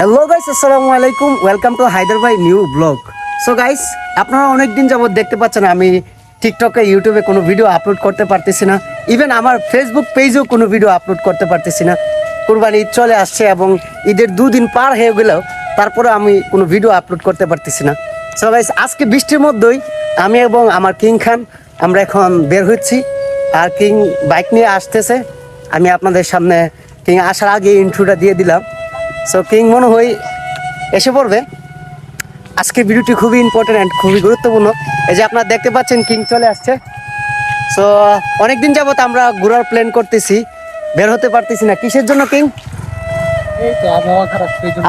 Hello guys আসসালামু আলাইকুম welcome to Hyderabad new blog so guys আপনারা অনেক দিন যাবত দেখতে পাচ্ছেন আমি টিকটকে ইউটিউবে কোনো ভিডিও আপলোড করতে পারতেছি না। ইভেন আমার ফেসবুক পেজেও কোনো ভিডিও আপলোড করতে পারতেছি না। কুরবানি ঈদ চলে আসছে এবং ঈদের দুদিন পার হয়ে গেলেও তারপরে আমি কোনো ভিডিও আপলোড করতে পারতেছি না। সো গাইস আজকে বৃষ্টির মধ্যেই আমি এবং আমার কিং খান আমরা এখন বের হচ্ছি। আর কিং বাইক নিয়ে আসতেছে। আমি আপনাদের সামনে কিং আসার আগে ইন্ট্রোটা দিয়ে দিলাম। সো কিং মনে হয় এসে পড়বে। আজকের ভিডিওটি খুবই ইম্পর্টেন্ট অ্যান্ড খুবই গুরুত্বপূর্ণ। এই যে আপনারা দেখতে পাচ্ছেন কিং চলে আসছে। সো অনেকদিন যাবত আমরা ঘোরার প্ল্যান করতেছি বের হতে পারতেছি না। কিসের জন্য কিং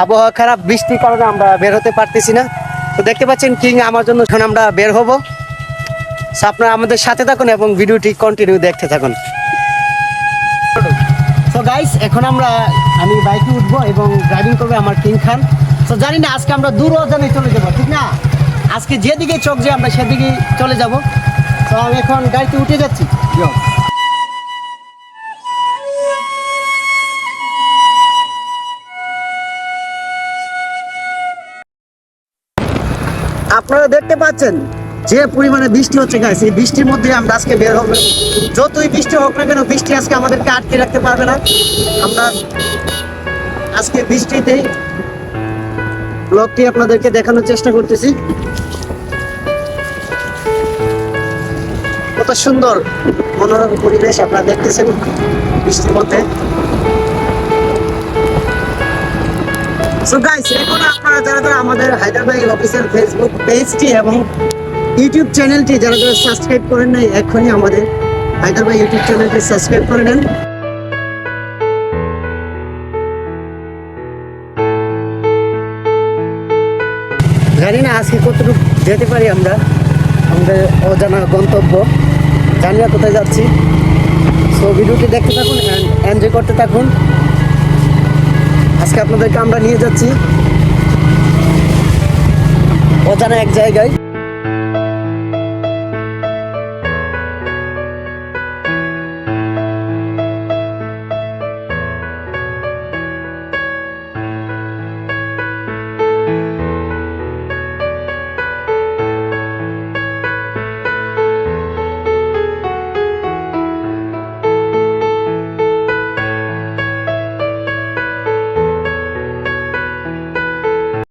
আবহাওয়া খারাপ বৃষ্টির কারণে আমরা বের হতে পারতেছি না। তো দেখতে পাচ্ছেন কিং আমার জন্য এখন আমরা বের হব। সো আপনারা আমাদের সাথে থাকুন এবং ভিডিওটি কন্টিনিউ দেখতে থাকুন। গাইস এখন আমরা, আমি বাইকে উঠবো এবং ড্রাইভিং করবে আমার কিং খান। তো জানি না, আজকে আমরা দূর অজানে চলে যাব, ঠিক না? আজকে যেদিকে চোখ যে আমরা সেদিকে চলে যাব। তো আমি এখন গাড়িতে উঠে যাচ্ছি। আপনারা দেখতে পাচ্ছেন যে পরিমাণে বৃষ্টি হচ্ছে গাইস এই বৃষ্টির মধ্যে আমরা আজকে বের হব। যতই বৃষ্টি হোক না কেন, বৃষ্টি আজকে আমাদেরকে আটকে রাখতে পারবে না। আমরা আজকে বৃষ্টিতেই ব্লগটি আপনাদেরকে দেখানোর চেষ্টা করতেছি। কত সুন্দর মনোরম পরিবেশ আপনারা দেখতেছেন বৃষ্টির মধ্যে। আপনারা যারা যারা আমাদের হায়দ্রাবাদ অফিসের ফেসবুক পেজটি এবং ইউটিউব চ্যানেলটি যারা যারা সাবস্ক্রাইব করেন নাই, এখনই আমাদের হায়দ্রাবাদ ইউটিউব চ্যানেলটি সাবস্ক্রাইব করে নেন। জানি না আজকে কতটুকু যেতে পারি আমরা, আমাদের অজানা গন্তব্য। জানি না কোথায় যাচ্ছি। সো ভিডিওটি দেখতে থাকুন এনজয় করতে থাকুন। আজকে আপনাদেরকে আমরা নিয়ে যাচ্ছি অজানা এক জায়গায়।